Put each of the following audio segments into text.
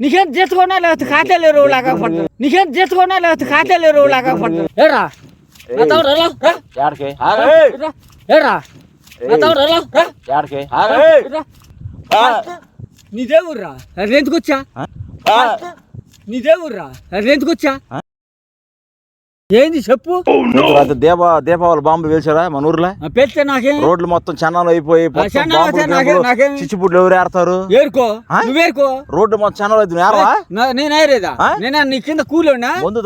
నీకేం తెచ్చుకున్నా లేకపోతే ఖాతాలు ఎరువు లాగా పడుతుంది. నీకేం తెచ్చుకున్నా లేకపోతే ఖాతాలు ఎరువు లాగా పడుతుంది. ఏరా. నీదే ఊర్రా ఎందుకు వచ్చా? నీదే ఊర్రా ఎందుకు వచ్చా? ఏంది చెప్పు? దీప దీపావళి బాంబులు వేసారా మన ఊర్లో? పెడితే నాకేం? రోడ్లు మొత్తం చన్నాలు అయిపోయి చిచ్చుపుడ్లు ఎవరు ఏడతారు ఏరుకో? నువ్వేరుకో? రోడ్డు మొత్తం చన్నాలు అయితే నేరవా నా- నేను ఏరేదా? నేను? నీ కింద కూలోనా ముందు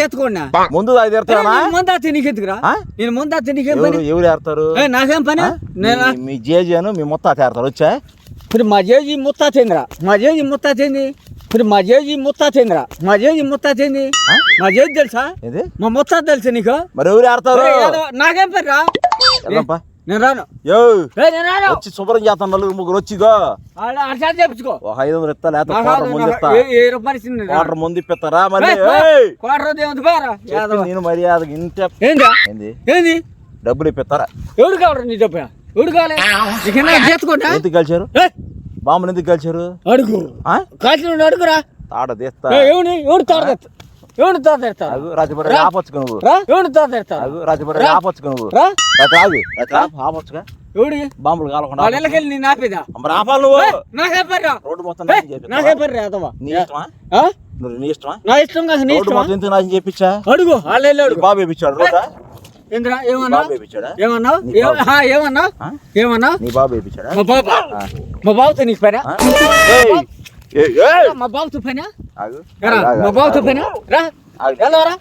చేతుకోండా ముందు దాగి తీరుతావా ముందా నీకెందుకురా? ఆ? నేను ముందా నీకేం ఎవరు పని? ఎవరు ఏడతారు నాకేం పని? నేను మీ- మీ జేజీను మీ మొత్తం ఏడతారు వచ్చా? ఇప్పుడు మా జేజీ ముత్తాతేంద్రా మా జేజీ ముత్తాతేంది ఇప్పుడు మా జేజీ ముత్తాతేంద్రా మా జేజీ ముత్తాతేంది? మా జేజీ తెలుసా? మా ముత్తాత తెలుసా నీకు? మరి ఎవరు యాదవ, నాకేం పని రా. నేను రాను. యో! ఏ, నేను రాను. వచ్చి శుభ్రం చేస్తాను నలుగురు ముగ్గురు వచ్చిగో అట్లా చెప్పుకో ఒక ఐదు వందలు ఇస్తా లేకపోతే క్వార్టర్ ముందు ఇస్తా. క్వార్టర్ ముందు ఇప్పిస్తారా మళ్ళీ! క్వార్టర్ ఏముంది పోరా. నేను మర్యాదగా ఇంత ఏందా? ఏంది? డబ్బులు ఇప్పిస్తారా? ఎవడు కావాలి నీ డబ్బు ఎవడు కావాలి? నీకన్నా చేసుకోండి ఎందుకు కలిచారు? అడుగు? కాల్చిన అడుగురా. తాడ తీస్తా ఏ, ఎవని ఎవడు తాడతాడు ఎవడు తాడతాడు ఆగు రాజపడి రా. ఆపొచ్చుక నువ్వు. రా. ఎవడు తాడతాడు ఆగు రాజపడి రా. ఆపొచ్చుక నువ్వు. రా. రాత్రి ఆగు. రాత్రి ఆపు, ఆపొచ్చుగా ఎవడి బాంబులు కాలకుండా వాళ్ళ ఇళ్ళకెళ్ళి నేను ఆపేదా? మరి ఆపాలి నువ్వు. ఏ, నాకే పర్రా. రోడ్డు మొత్తం? నాకే పర్రా అదవా నీ ఇష్టమా? నీ ఇష్టమా? నా ఇష్టం కాదు నీ ఇష్టం మొత్తం నాశనం చేపించా అడుగు వాళ్ళ నీ అడుగు. బాబు వేపించాడు రోడ్డా? ఏంద్రా నీ ఏమన్నా బాబు వేపించాడా ఏమన్నావు? నీ బాబు. నీ వేపించాడా బాబు. మా బాబుతో నీకు పనా! మా బాబుతో పనా. రా, మా బాబుతో. పనా రా రా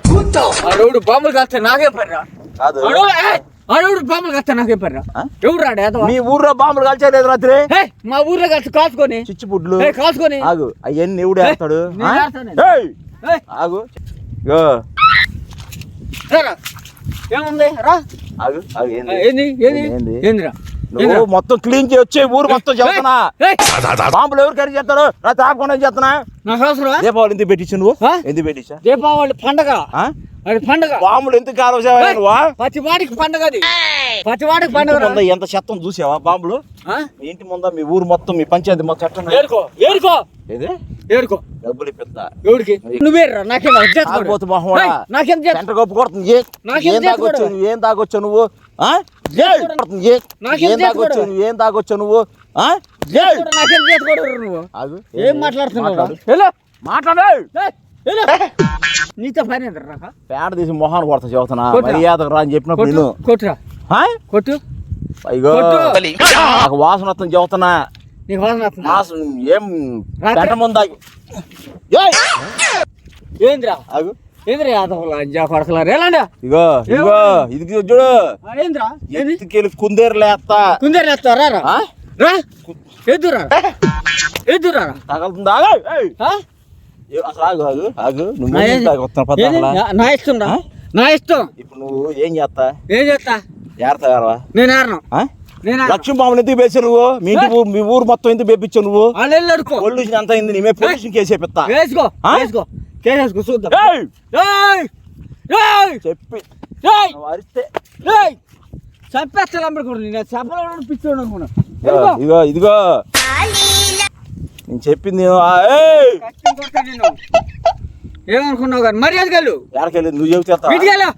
అడుగుడు బాంబులు కాస్తే నాకే ఏయ్, అడుగుడు బాంబులు కాస్తే నాకే ఆ? ఎవడు రాడు మీ ఊర్లో బాంబులు కాల్చలేదు రాత్రి మా ఊర్లో కలిసి కాల్చుకొని చిచ్చుపుడ్లు కాల్చుకొని ఆగు అవన్నీ ఎవడు వేస్తాడు ఆగు రా, రా. ఏముంది రా ఆగు ఆగు ఆ, ఏంది ఏంది ఏంది ఏంది? ఏందిరా నువ్వు మొత్తం క్లీన్ చేయి వచ్చే ఊరు మొత్తం చెప్తున్నా. బాంబులు ఎవరు కరిగి చేస్తారు? రాత్రి ఆపకుండా చేస్తున్నా? నాకు దీపావళి ఎందుకు పెట్టించు నువ్వు? ఎందుకు పెట్టించా? దీపావళి పండగ. ఆ? అది పండగ. బాంబులు ఎందుకు కాలువసావా నువ్వు పచ్చివాడికి పండగ అది. పచ్చివాడికి ఎంత చెత్తం చూసావా బాంబులు? ఇంటి ముంద మీ ఊరు మొత్తం మీ పంచాయతీ మొత్తం ఏరుకో ఏరుకో. ఏది? ఏరుకో డబ్బులు ఇప్పిస్తా ఎవడికి నువ్వేర్రా నాకేం అర్జెంట్ కొడు. ఆగిపోతు మొహమోడా. ఏయ్, నాకేం చేస్తా సెంటర్ కప్పు కొడుతుంది ఏ- నాకేం తాగొచ్చు? నువ్వు ఏం తాగొచ్చు నువ్వు ఆ? ఏయ్! కొడుతుంది ఏ- తాగొచ్చు? నువ్వు ఏం తాగొచ్చు నువ్వు ఆ? ఏయ్! నాకేం చేసుకోడు నువ్వు. ఏం మాట్లాడుతున్నావు మాట్లాడు. హలో మాట్లాడు నీతో పని? పేడ తీసి మొహాన్ని కొడతా చెబుతున్నా. మర్యాదకు రా అని చెప్పినప్పుడు కొట్టు నేను కొట్టురా కొట్టు అయ్యో కొట్టు. నాకు వాసన వస్తుంది చెబుతున్నా నీకు వాసన వస్తుందా? వాసన ఏం రాత్రి- పెంట ముందు ఆగి. ఏయ్! ఏందిరా? ఆగు. ఏందిరా యాదవులా అంజా కొడకలారు ఎలాండా ఇగో ఇగో ఇది చూడు. ఏందిరా? ఏంది? ఎత్తుకెళ్ళి కుందేరు లేస్తా కుందేరు రా తగలుతుందా? ఆగు. అసలు ఆగు ఆగు ఆగు. నువ్వు నా ఇష్టం? నా ఇష్టం. ఇప్పుడు నువ్వు ఏం చేస్తా ఏం చేస్తా ఏడతావా? నేను ఆడను నేను ఆడను. లక్ష్మీ బాబుని ఎందుకు వేసావు నువ్వు? మీ ఇంటి మీ ఊరు మొత్తం ఎందుకు వేపించావు నువ్వు? పొల్యూషన్ అంతా అయింది నేమే పొల్యూషన్ కేసు వేపిస్తా వేసుకో? వేసుకో. కేసేసుకో చూద్దాం! చెప్పి. అరిస్తే. ఇదిగో, ఇదిగో. నేను చెప్పింది ఏమనుకున్నావు కానీ మర్యాద గల్లు ఎక్కడికెళ్ళి నువ్వు చెబుతా.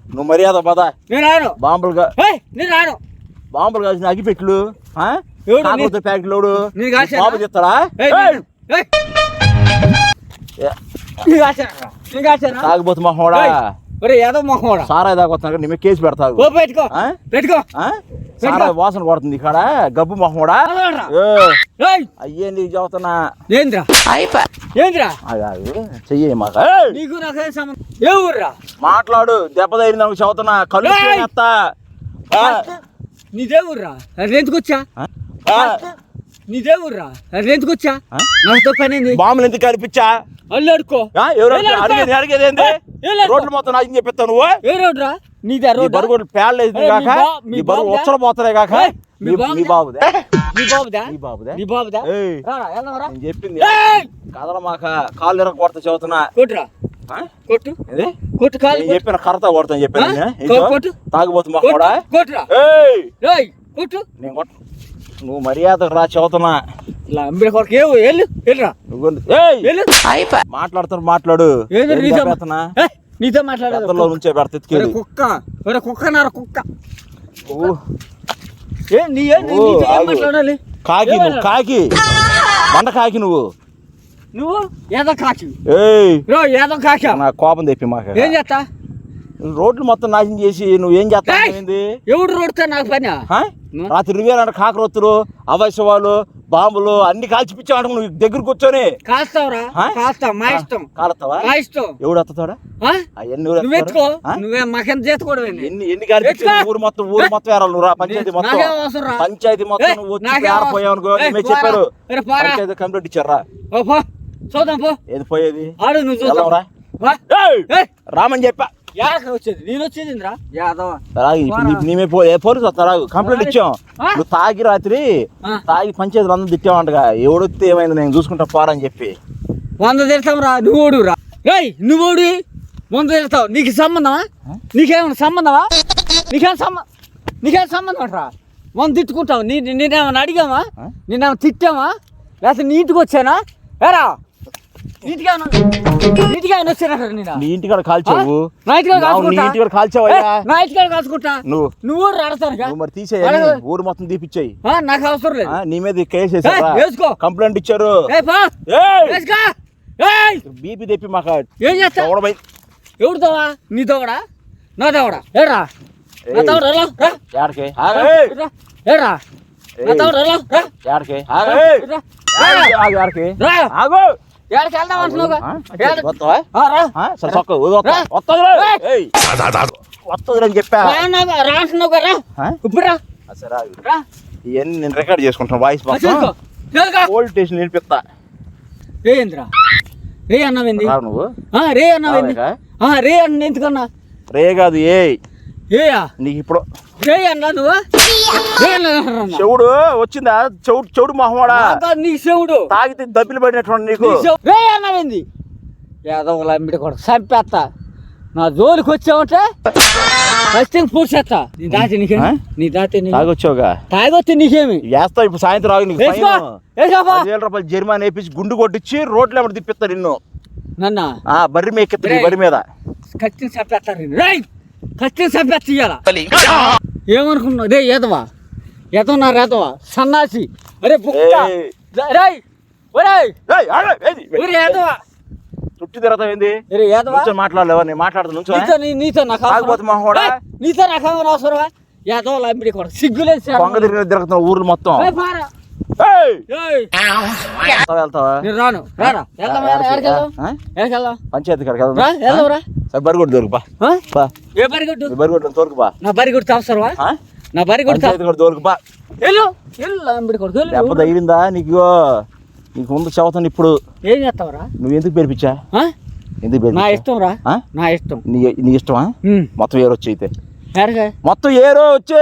నువ్వు మర్యాద పద. నేను రాను. బాంబులు గా- ఏయ్, నేను రాను. బాంబులు కాల్సిన అగిపెట్లు? నీ కాల్చానా? బాంబు మొహోడా ఏయ్, ఒరే ఏదో తాగొస్తున్నా నీ మీద కేసు పెడతావు ఓ పెట్టుకో? పెట్టుకో. ఆ? సారాయి వాసన కొడుతుంది ఇక్కడ? గబ్బు ఏయ్, అయ్యే నీకు చెబుతున్నా. ఏంద్రా? ఏంద్రా? ఆగాగు. చెయ్యి మాకు. ఏయ్! నీకు నాకేం సంబంధం? ఏ ఊర్రా? మాట్లాడు. దెబ్బ తగిలింది నాకు చెబుతున్నా. కళ్ళు నీదే అది ఎందుకు వచ్చా? నీదే అది ఎందుకు వచ్చా? నాతో పని బాంబులు ఎందుకు కనిపించా? అల్లు అడుకో ఆ? ఎవరు ఏయ్, అడుకో. అడిగేది ఏంది. రోడ్లు మొత్తం నాకు చెప్పిస్తావు నువ్వు? ఏ రోడ్రా? నీదే నీ రోడ్ బరువు కాక? మీ నీ బరువు? ఉచ్చలు పోతున్నాయి కాక? మీ బాబుదే? నీ బాబుదా? నీ బాబుదే? నీ బాబుదా? ఏయ్. రారా వెళ్దాంరా నేను చెప్పింది. ఏయ్! కదల మాక కాళ్ళు ఎరగ కొడతా చదువుతున్నా కొట్టురా. ఆ? కొట్టు. ఏది? కొట్టు కాలు నేను చెప్పిన కర్రతో కొడతాను చెప్పాను? కొట్టు. కొట్టు. కూడా? కొట్టురా. ఏయ్! ఏయ్ కొట్టు. నేను కొట్ట నువ్వు మర్యాద రా చదువుతున్నా లంబడి కొరకు ఏ వెళ్ళు వెళ్ళరా. నువ్వు ఏయ్! వెళ్ళు. మాట్లాడతారు మాట్లాడు. నీతో పెద్దలో నుంచే పెడతా కుక్క. కుక్క నార కుక్క. కాకి నువ్వు కాకి. బండ కాకి నువ్వు. నువ్వు? ఏదో కాకి. ఏదో కాక. నా కోపం తెప్పి మాకు. ఏం చేస్తా? రోడ్లు మొత్తం నాశనం చేసి నువ్వు ఏం! ఏంది ఎవడు రోడ్తో నాకు పని? రాత్రి నువ్వేనంట కాకరొత్తులు అవశ్యవాలు బాంబులు అన్ని కాల్చిపిచ్చావు నువ్వు దగ్గర కూర్చొని. కాస్తావురా? ఆ? కాస్తా మా ఇష్టం. కాలుతావా మా ఇష్టం. ఎవడు వస్తాడా ఆ? అవన్నీ నువ్వు ఎత్తుకో నువ్వే మాకేం చేసుకోవడం ఎన్ని ఎన్ని కాల్పించావు ఎత్తుకో. ఊరు మొత్తం ఊరు మొత్తం వేరాలి నువ్వు రా పంచాయతీ మొత్తం? పంచాయతీ మొత్తం నువ్వు వచ్చి అవసరం? మేమే చెప్పారు. పంచాయతీ కంప్లీట్ ఇచ్చారా? చూద్దాం పో. ఏది పోయేది? నువ్వు రామని చెప్పా. వచ్చేది నేను నీమే రాగు కంప్లైంట్ ఇచ్చాం? నువ్వు తాగి రాత్రి. తాగి పంచాయతీలు అందరూ తిట్టావంటగా ఎవడొస్తే ఏమైంది నేను చూసుకుంటా పోరని చెప్పి. వంద తిడతాం రా నువ్వు ఓడు రా రేయ్ నువ్వు ఓడి వంద తిడతావు నీకు సంబంధమా నీకేమైనా సంబంధమా నీకేం సంబంధం నీకేం సంబంధం రా వంద తిట్టుకుంటావు నీ నేనేమైనా అడిగామా? నేనేమైనా తిట్టామా లేకపోతే నీ ఇంటికి వచ్చానా ఏరా నేను నీ ఇంటికాడ కాల్చావు? నా ఇంటికాడ నీ కాల్చుకుంటా? ఇంటికాడ నా ఇంటికాడ కాల్చుకుంటా? నువ్వు. నువ్వు నువ్వు మరి. ఊరు మొత్తం తీపిచ్చాయి. ఆ, నాకు అవసరం లేదు. నీ మీద కేసు వేసుకో. కంప్లైంట్ ఇచ్చారు. బీపీ తెప్పి మాకు ఏం చేస్తా? ఎవడు తోవా నీ తోవడా నా తోవడా ఏరా నా. తోవడా నా. ఆగు. ఏడకి వెళ్దాం చెప్పా? ఇప్పుడు రా. ఇవన్నీ నేను రికార్డ్ చేసుకుంటాను వాయిస్. పోలీస్ స్టేషన్ నిలిపిస్తా రే ఏంద్రా రే అన్నావేంది? నువ్వు. ఆ, రే అన్నావేంది? రే అన్న ఎందుకన్నా? రే కాదు ఏ ఏయా? నీకు ఇప్పుడు చెవుడు వచ్చిందా? చెవుడు చెవుడు మొహమాడా? నీ శివుడు తాగితే దబ్బిలు పడినటువంటి నీకు. రే అన్నావేంది యాదవుల అమ్మిడి కూడా చంపేస్తా నా జోలికి వచ్చావంటే ఫస్ట్ పూడ్చేస్తా నీ దాతి నీకేమి ఆ? నీ దాతి నీ తాగొచ్చావుగా? తాగొచ్చి నీకేమి? వేస్తావు ఇప్పుడు సాయంత్రం నీకు. వేసుకోపా. పదివేల రూపాయలు జరిమానా వేపించి గుండు కొట్టించి రోడ్లు ఎమ్మడి తిప్పిస్తా నిన్ను. నన్న? ఆ బర్రి మీద ఎక్కిస్తా. బర్రి మీద. కత్తిని చంపేస్తారు కత్తిని చంపేస్తా ఇయ్యాల. ఏమనుకున్నావు రే ఏదవా? ఎదవనా రేదవా? సన్నాసి. అరే బుక్క. రేయ్. ఒరేయ్. ఏది? ఒరే ఏదవా? చుట్టూ తిరగతావు ఏంది? మాట్లాడలేవా? నేను మాట్లాడుతా నీతో నాకు నీతో నాకు అవసరమా? అమ్మిడి కూడా సిగ్గులేదు. కొంగ తిరిగి తిరుగుతున్నావు ఊర్లు మొత్తం. పంచాయతీ బరిగొడ్డు బరిగొడ్డు నా అవసరమా? నా బరిగొట్టు పంచాయతీ కూడా దొరుకు బా. వెళ్ళు. వెళ్ళు అమ్మిడి కొడుకు వెళ్ళు. దెబ్బ తగిలిందా నీకు నీకు ముందు చదువుతాను ఇప్పుడు. ఏం చేస్తావురా? నువ్వు ఎందుకు పేర్పించా? ఆ? ఎందుకు నా ఇష్టం రా. ఆ? నా ఇష్టం. నీ నీ ఇష్టమా. మొత్తం ఏరో వచ్చి అయితే. ఎరగా. మొత్తం ఏరో వచ్చి.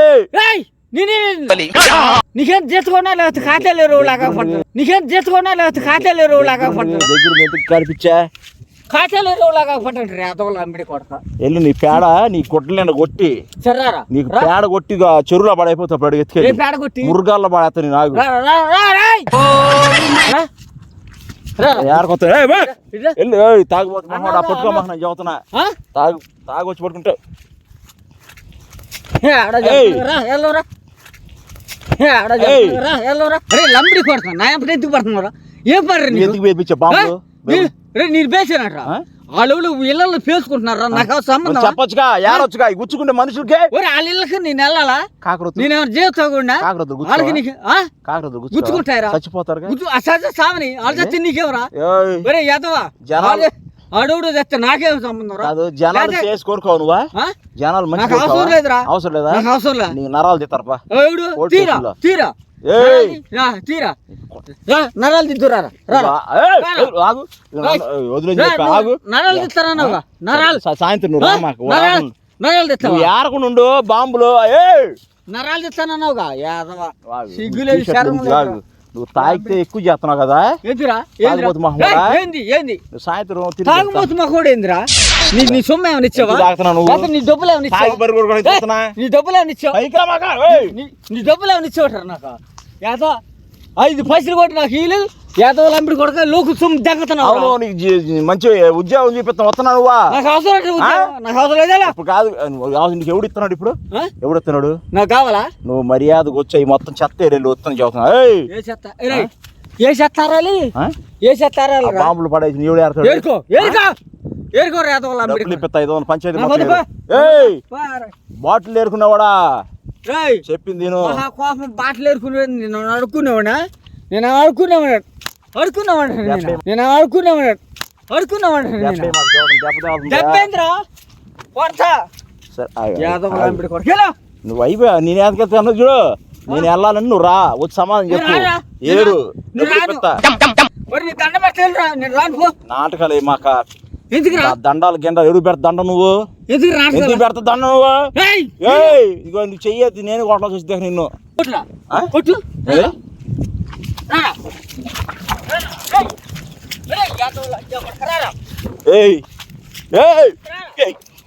నీకేం చేసుకోనా లేకపోతే ఖాతాలో రోజు లాగా పడుతుంది నీకేం చేసుకోనా లేకపోతే ఖాతాలో రోజు లాగా పడుతుంది దగ్గర ఎందుకు కనిపించా? ఖాతాలో రోజు లాగా పడుతుంది రేతవులు అమ్మిడి కొడతా ఎల్లు నీ పేడ నీ గుడ్డలు కొట్టి. నీకు. పేడ కొట్టి ఇక చెరువులో పడైపోతావు అప్పుడు ఏ ఎత్తుకెళ్ళి. పేడ కొట్టి? మురుగాల్లో పడేస్తా నేను ఆగు నేను ఆ? తాగు తాగొచ్చి పట్టుకుంటావు లంబడి కొడుతున్నా. నా ఎంపటి ఎందుకు పడుతున్నారా ఏం పడరు ఎందుకు పేపించా బాంబు? రే నేను పేసానట్రా? వాళ్ళు ఇళ్ళల్లో పేసుకుంటున్నారా నాకు సంబంధం చెప్పొచ్చుగా యారొచ్చుగా గుచ్చుకుంటే మనుషులకే? ఒరే వాళ్ళ ఇళ్ళకి నేను వెళ్ళాలా? కాకరొత్తు. నేనేమైనా జీవితకుండా కాకరొత్తు వాళ్ళకి? నీకు గుచ్చుకోవా? గుచ్చుకుంటారా? అసలు సామని వాళ్ళు తెచ్చి నీకేమరా? ఒరే ఎదవా అడుగుడు తెస్తే నాకేం సంబంధం రా? కాదు జనాలు చేసి కోరుకోవు నువ్వా? జనాలు మంచి నాకు అవసరం లేదురా. అవసరం లేదా? నాకు అవసరం లే నీ నరాలు తిత్తారపా ఎవడు తీరా. తీరా. నరాలు ఆగు. ఆగు. నరాలు సాయంత్రం నువ్వు మాకు నరాలు. నరాలు తెస్తావా నువ్వు ఏరకుండా ఉండు బాంబులు ఏయ్! నరాలు తెస్తానన్నావుగా యాదవా. సిగ్గులేదు నువ్వు తాగితే ఎక్కువ చేస్తున్నావు కదా? ఏందిరా? ఏంది? ఏంది? సాయంత్రం తాగుబోతు మా కూడా ఏందిరా? నీ నీ సొమ్ము ఏమైనా ఇచ్చావా? నువ్వు? నీ డబ్బులు ఏమైనా ఇచ్చావా? కూడా నీ డబ్బులు ఏమైనా ఇచ్చావా. నీ డబ్బులు ఏమైనా ఇచ్చావట నాకు? యాదో? ఐదు పైసలు కొట్టి నాకు ఇయ్యలేదు. యాదో లంపిడి కొడక లోకు సొమ్ము అవును నీకు మంచి ఉద్యోగం చూపిస్తాను వస్తున్నావు నువ్వా. నాకు అవసరం లేదు ఉద్యోగం. నాకు అవసరం లేదేలా ఇప్పుడు కాదు అవసరం నీకు ఎవడు ఇస్తున్నాడు ఇప్పుడు? ఆ? ఎవడు ఇస్తున్నాడు నాకు కావాలా? నువ్వు మర్యాదకు వచ్చాయి మొత్తం చెత్త ఏరేళ్ళు వస్తాను ఏయ్! ఏ చెత్త? ఏ ఆ? ఆ బాంబులు పడేసి ఎవడు ఏరుకో ఏరుకో! ఏరుకో యాదో లంపిడి డబ్బులు ఇప్పిస్తా ఐదు వందలు పంచాయతీ నా మొత్తం వద్దు ఏరు. ఏయ్! బాటిల్ ఏరుకున్నావాడా? చెప్పింది నేను. మహా కోపం బాటలు ఏరుకునేది నేను అడుక్కునేవాడా నేను అడుక్కునేవాడు అడుక్కునేవాడు నేను? దెబ్బేంద్రా కొడతా. నువ్వు అయిపోయా? నేను ఎందుకెళ్తాను చూడు. నేను వెళ్ళాలని నువ్వు రా. వచ్చి సమాధానం చెప్పు? ఏడు. నాటకాలు మాక? దండాలు గిండ ఎరువు పెడతా దండ నువ్వు. ఎందుకు పెడతా దండ నువ్వు? ఏయ్! ఏయ్! ఇదిగో నువ్వు చెయ్యొద్దు. నేను కొట్టాల్సి వస్తే నిన్ను? కొట్టు. ఏది? రారా. రారా. ఏయ్. ఏయ్,